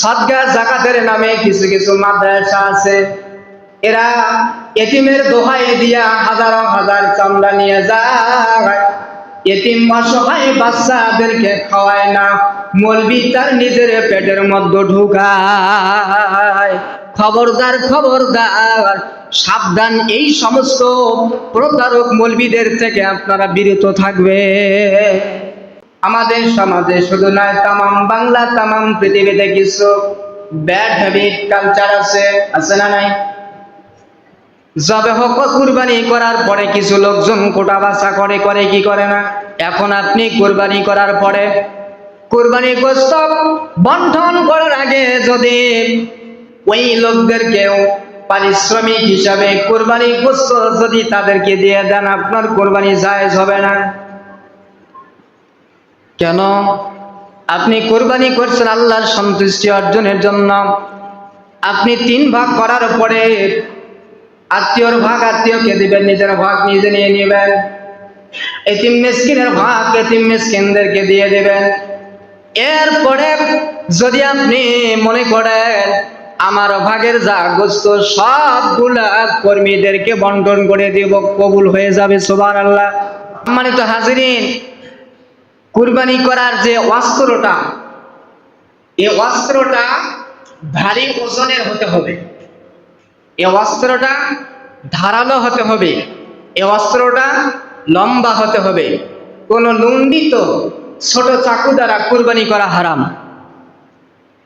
সদগা জাকাতের নামে কিছু কিছু মাদ্রাসা আছে। এরা এতিমের দোহাই দিয়া হাজারো হাজার চামড়া নিয়ে যায়। এতিম অসহায় বাচ্চাদেরকে খাওয়ায় না, মলবি তার নিজের পেটের মধ্যে ঢুকায়। খবরদার খবরদার, সাবধান, এই সমস্ত প্রতারক মলবিদের থেকে আপনারা বিরত থাকবে। আমাদের সমাজে শুধু নয়, তামাম বাংলা, তামাম পৃথিবীতে কিছু ব্যাড হ্যাবিট কালচার আছে আছে না নাই? যবে হোক কুরবানি করার পরে কিছু লোকজন কোটা বাসা করে করে কি করে না? এখন আপনি কুরবানি করার পরে কুরবানি গোস্ত বন্টন করার আগে যদি ওই লোকদেরকেও পারিশ্রমিক হিসাবে কুরবানি গোস্ত যদি তাদেরকে দিয়ে দেন, আপনার কুরবানি জায়েজ হবে না। কেন? আপনি কোরবানি করছেন আল্লাহর সন্তুষ্টি অর্জনের জন্য। আপনি তিন ভাগ করার পরে আত্মীয়র ভাগ আত্মীয়কে দিবেন, নিজের ভাগ নিজে নিয়ে নেবেন। এতিম মিসকিনের ভাগ এতিম মিসকিনদেরকে দিয়ে দেবেন। এরপরে যদি আপনি মনে করেন, আমার ভাগের যা গোস্ত, সবগুলা কর্মীদেরকে বন্টন করে দিব, কবুল হয়ে যাবে সোবার আল্লাহ সম্মানিত হাজিরিন কুরবানি করার যে অস্ত্রটা, এই অস্ত্রটা ভারী ওজনের হতে হবে। এই অস্ত্রটা ধারালো হতে হবে। এই অস্ত্রটা লম্বা হতে হবে। কোন লুঙ্গিত ছোট চাকু দ্বারা কুরবানি করা হারাম।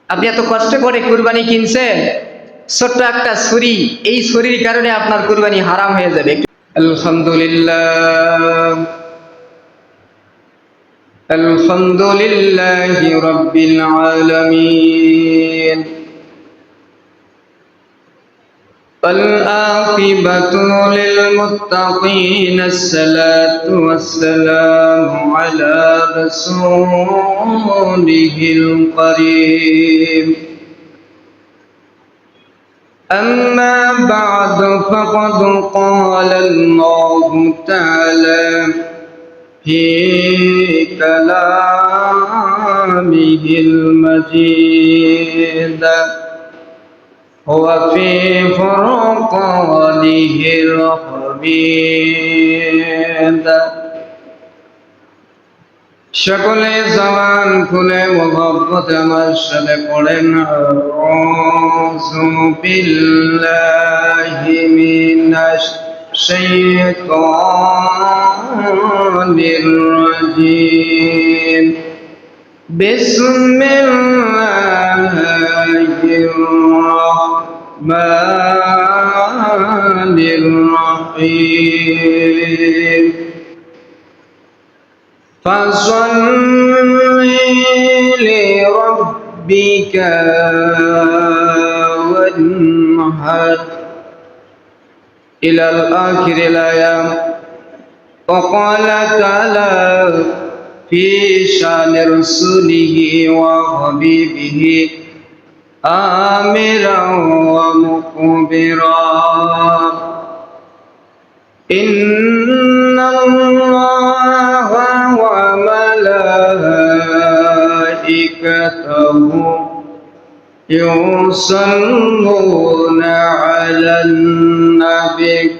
আপনি এত কষ্ট করে কুরবানি কিনছেন, ছোট্ট একটা ছুরি, এই ছুরির কারণে আপনার কুরবানি হারাম হয়ে যাবে। আলহামদুলিল্লাহ। الحمد لله رب العالمين. والآقبة للمتقين الصلاة والسلام على رسوله الكريم. أما بعد فقد قال الله تعالى في كلامه المجيد وفي فرقانه الحميد সকলে জবান খুলে মোহাম্মত আমার সাথে পড়েন আউযু বিল্লাহি মিনাশ الشيطان الرجيم بسم الله الرحمن الرحيم. فصل لربك وانحر إلى الآخر الآية وقال تعالى في شأن رسوله وحبيبه آمرا ومخبرا إن الله وملائكته يصلون على النبي.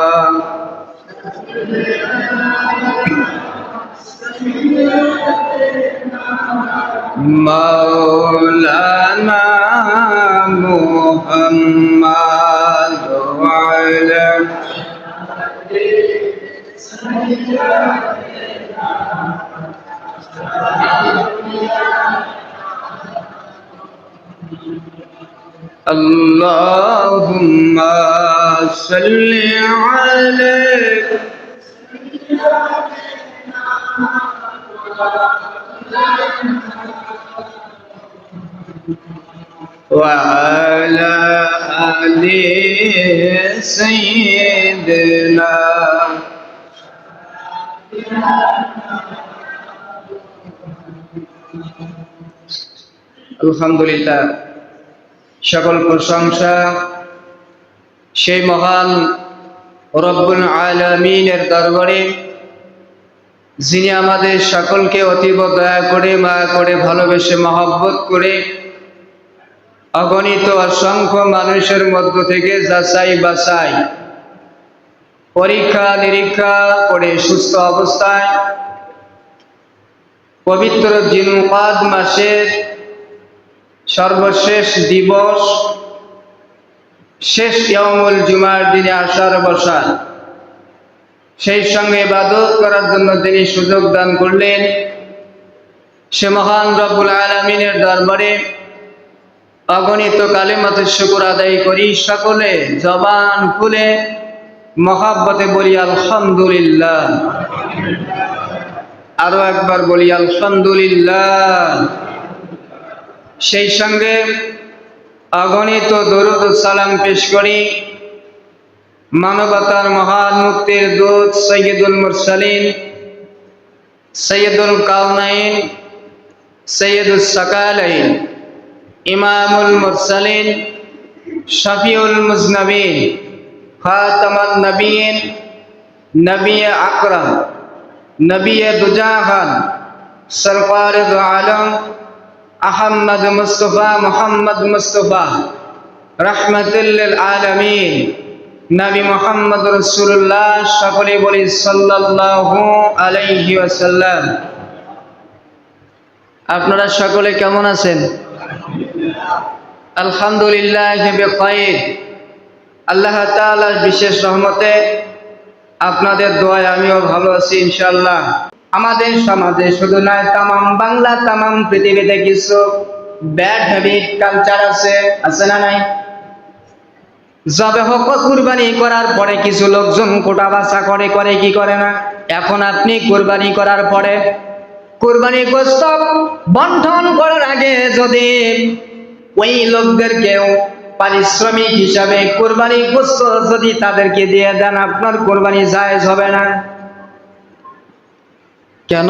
مولانا محمد وعلى اللهم صل عليه وعلى آل سيدنا আলহামদুলিল্লাহ সকল প্রশংসা সেই মহান রব্বুল আলমিনের দরবারে যিনি আমাদের সকলকে অতীব দয়া করে মায়া করে ভালোবেসে মহব্বত করে অগণিত অসংখ্য মানুষের মধ্য থেকে যাচাই বাছাই। পরীক্ষা, নিরীক্ষা করে সুস্থ অবস্থায়। পবিত্র জিনুকাদ মাসের সর্বশেষ দিবস, শেষ ইয়ামুল জুমার দিনে আসার বসার সেই সঙ্গে ইবাদত করার জন্য তিনি সুযোগ দান করলেন। সে মহান রব্বুল আলমিনের দরবারে অগণিত কালেমাত শুকুর আদায় করি সকলে জবান খুলে মহাব্বতে বলি আলহামদুলিল্লাহ। আরও একবার বলি আলহামদুলিল্লাহ। সেই সঙ্গে অগণিত দরুদ সালাম পেশ করি মানবতার মহান মুক্তির দূত সৈয়দুল মুরসালিন, সৈয়দুল কাউনাইন সৈয়দুল সকালাইন। ইমামুল মুরসালিন, শফিউল মুজনবিন, খাতামান নবীন নবী আকরম নবী দুজাহান সরকার দু আলম, আহম্মদ মুস্তফা, মোহাম্মদ মুস্তফা, রহমতুল্লিল আলমিন, নবী মোহাম্মদ রসুল্লাহ সকলে বলি সাল্লাল্লাহু আলাইহি ওয়াসাল্লাম। আপনারা সকলে কেমন আছেন? আলহামদুলিল্লাহ আল্লাহ বিশেষ রহমতে আপনাদের দোয়ায় আমিও ভালো আছি ইনশাআল্লাহ। আমাদের সমাজে শুধু নয়, তামাম বাংলা, তামাম পৃথিবীতে কিছু ব্যাড হ্যাবিট কালচার আছে আছে না নাই? হোক কুরবানি করার পরে কিছু লোকজন কোটা বাছা করে করে কি করে না? এখন আপনি কুরবানি করার পরে কুরবানি গোস্ত করার আগে যদি ওই লোকদেরকেও পারিশ্রমিক হিসাবে কোরবানি গোস্ত যদি তাদেরকে দিয়ে দেন, আপনার কোরবানি জায়েজ হবে না। কেন?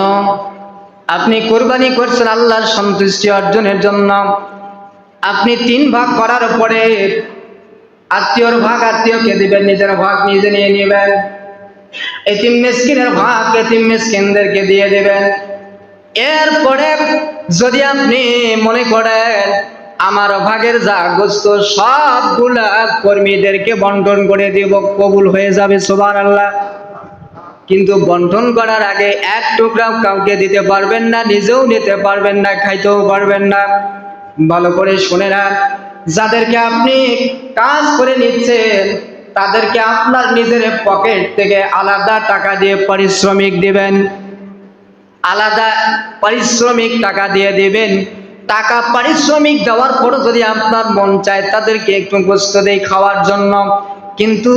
আপনি কোরবানি করছেন আল্লাহর সন্তুষ্টি অর্জনের জন্য। আপনি তিন ভাগ করার পরে আত্মীয়র ভাগ আত্মীয়কে দিবেন, নিজের ভাগ নিজে নিয়ে নেবেন। এতিম মেসকিনের ভাগ এতিম মেসকিনদেরকে দিয়ে দেবেন। এরপরে যদি আপনি মনে করেন আমার ভাগের যা গোস্ত, সবগুলা কর্মীদেরকে বন্টন করে দিব, কবুল হয়ে যাবে সোবার আল্লাহ কিন্তু বন্টন করার আগে এক টুকরাও কাউকে দিতে পারবেন না, নিজেও নিতে পারবেন না, খাইতেও পারবেন না। ভালো করে শুনে না যাদেরকে আপনি কাজ করে নিচ্ছেন, তাদেরকে আপনার নিজের পকেট থেকে আলাদা টাকা দিয়ে পারিশ্রমিক দিবেন। আলাদা পারিশ্রমিক টাকা দিয়ে দিবেন। টাকা পারিশ্রমিক দেওয়ার পরও যদি আপনার মন চায় তাদেরকে একটু গোস্ত দেই খাওয়ার জন্য। কিন্তু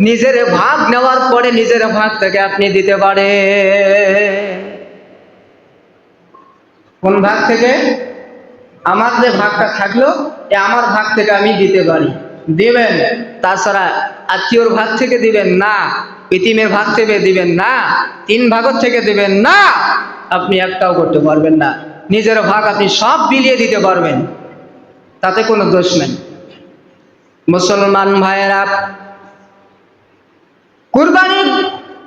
নিজের ভাগ নেওয়ার পরে নিজের ভাগ থেকে আপনি দিতে পারে কোন ভাগ থেকে? আমার যে ভাগটা থাকল, এ আমার ভাগ থেকে আমি দিতে পারি। দিবেন? তাছাড়া আত্মীয়র ভাগ থেকে দিবেন? না। ইতিমের ভাগ থেকে দিবেন? না। তিন ভাগর থেকে দিবেন? না। আপনি একটাও করতে পারবেন না। নিজের ভাগ আপনি সব বিলিয়ে দিতে পারবেন। তাতে কোনো দোষ নেই। মুসলমান ভাইয়েরা, কুরবানির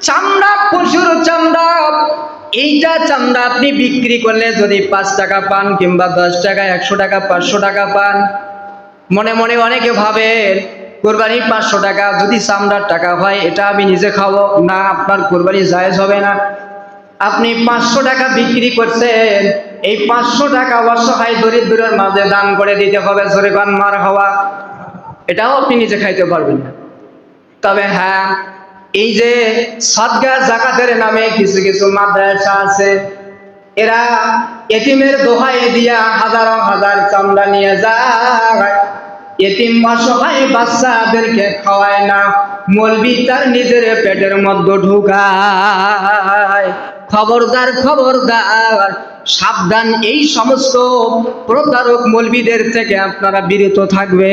চামড়া, পশুর চামড়া, এইটা চামড়া আপনি বিক্রি করলে যদি পাঁচ টাকা পান কিংবা দশ টাকা, একশো টাকা, পাঁচশো টাকা পান, মনে মনে অনেকে ভাবেন কোরবানি পাঁচশো টাকা যদি চামড়ার টাকা হয়, এটা আমি নিজে খাব। না, আপনার কোরবানি জায়েজ হবে না। আপনি পাঁচশো টাকা বিক্রি করছেন এই পাঁচশো টাকা অসহায় দরিদ্রের মাঝে দান করে দিতে হবে, জোরে মার হওয়া। এটাও আপনি নিজে খাইতে পারবেন না। তবে হ্যাঁ এই যে সদগা জাকাতের নামে কিছু কিছু মাদ্রাসা আছে, এরা এতিমের দোহাই দিয়া হাজার হাজার চামড়া নিয়ে যায়। এতিম অসহায় বাচ্চাদেরকে খাওয়ায় না, মলবি তার নিজের পেটের মধ্যে ঢুকায়। খবরদার খবরদার। সাবধান, এই সমস্ত প্রতারক মলবিদের থেকে আপনারা বিরত থাকবে।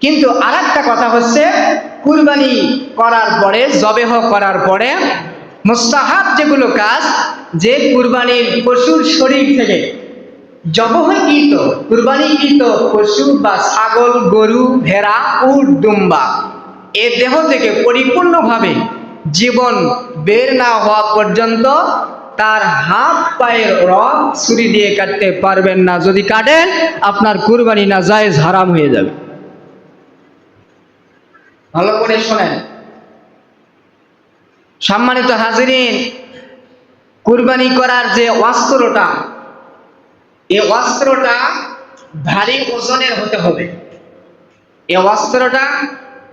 কিন্তু আর কথা হচ্ছে, কুরবানি করার পরে, জবেহ করার পরে, মুস্তাহাব যেগুলো কাজ, যে কুরবানির পশুর শরীর থেকে জবহকৃত কুরবানিকৃত পশু বা ছাগল, গরু, ভেড়া, উট, দুম্বা, এ দেহ থেকে পরিপূর্ণভাবে জীবন বের না হওয়া পর্যন্ত তার হাত পায়ের রক ছুরি দিয়ে কাটতে পারবেন না। যদি কাটেন আপনার কুরবানি না জায়েজ, হারাম হয়ে যাবে। ভালো করে শোনেন। সম্মানিত হাজিরিন, কুরবানি করার যে অস্ত্রটা, এই অস্ত্রটা ভারী ওজনের হতে হবে। এ অস্ত্রটা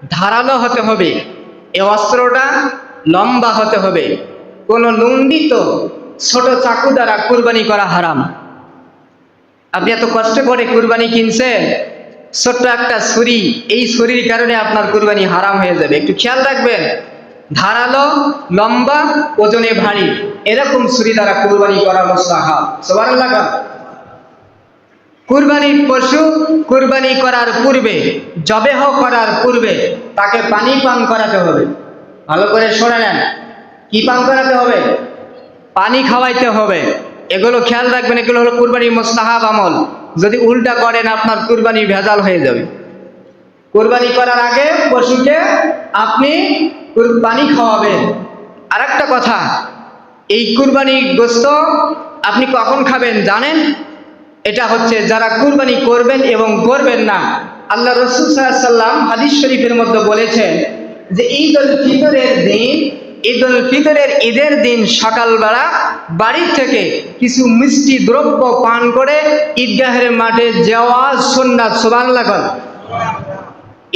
ধারালো হতে হবে। এ অস্ত্রটা লম্বা হতে হবে। কোনো লুণ্ডিত ছোট চাকু দ্বারা কুরবানি করা হারাম। আপনি এত কষ্ট করে কুরবানি কিনছেন, ছোট্ট একটা ছুরি, এই ছুরির কারণে আপনার কুরবানি হারাম হয়ে যাবে। একটু খেয়াল রাখবেন, ধারালো, লম্বা, ওজনে ভারী, এরকম ছুরি দ্বারা কুরবানি করা মোস্তাহাব সবার লাগা কুরবানির পশু কুরবানি করার পূর্বে, জবেহ করার পূর্বে তাকে পানি পান করাতে হবে। ভালো করে শুনে নেন। কি পান করাতে হবে? পানি খাওয়াইতে হবে। এগুলো খেয়াল রাখবেন, এগুলো হলো কুরবানির মোস্তাহাব আমল। যদি উল্টা করেন, আপনার কুরবানি ভেজাল হয়ে যাবে। কুরবানি করার আগে পশুকে আপনি পানি খাওয়াবেন। আর একটা কথা, এই কুরবানি গোস্ত আপনি কখন খাবেন জানেন? এটা হচ্ছে যারা কুরবানি করবেন এবং করবেন না। আল্লাহ রসুল সাল্লাম হাদিস শরীফের মধ্যে বলেছেন যে ঈদ উল ফিতরের দিন ঈদ উল ফিতরের ঈদের দিন সকালবেলা বাড়ির থেকে কিছু মিষ্টি দ্রব্য পান করে ঈদগাহের মাঠে যাওয়া সন্ন্যাত সোবাংলা কর।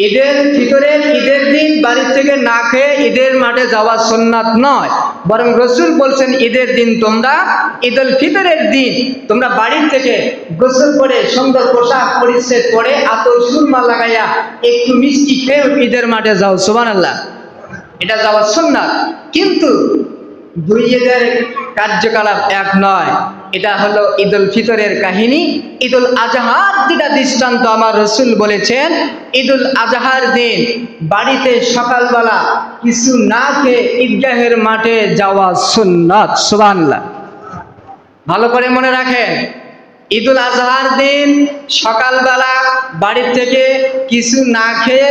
ঈদের ভিতরের ঈদের দিন বাড়ির থেকে না খেয়ে ঈদের মাঠে যাওয়া সোননাথ নয়। বরং রসুল বলছেন, ঈদের দিন তোমরা ঈদ উল ফিতরের দিন, তোমরা বাড়ির থেকে গোসল করে সুন্দর পোশাক পরিচ্ছেদ করে আতর সুরমা লাগাইয়া একটু মিষ্টি খেয়ে ঈদের মাঠে যাও। সোমান আল্লাহ এটা যাওয়া সোননাথ কিন্তু দুই কার্যকলাপ এক নয়। এটা হলো ঈদুল ফিতরের কাহিনী। ঈদুল আজহার যেটা দৃষ্টান্ত আমার রসুল বলেছেন, ঈদুল আজহার দিন বাড়িতে সকালবেলা কিছু না খেয়ে ঈদগাহের মাঠে যাওয়া সুন্নত। সুবান ভালো করে মনে রাখেন। ঈদুল আজহার দিন সকালবেলা বাড়ির থেকে কিছু না খেয়ে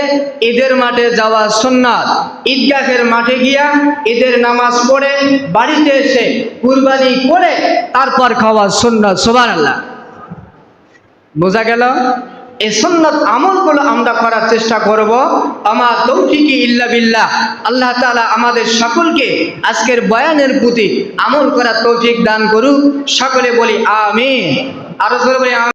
ঈদের মাঠে যাওয়া সুন্নাত। ঈদগাহের মাঠে গিয়া ঈদের নামাজ পড়ে, বাড়িতে এসে কুরবানি করে, তারপর খাওয়া সুন্নাত। সোবান আল্লাহ বোঝা গেল? এই সুন্নত আমলগুলো আমরা করার চেষ্টা করব। আমার তৌফিকি ইল্লা বিল্লাহ। আল্লাহ তালা আমাদের সকলকে আজকের বয়ানের প্রতি আমল করার তৌফিক দান করুক। সকলে বলি আমি আরও বলি।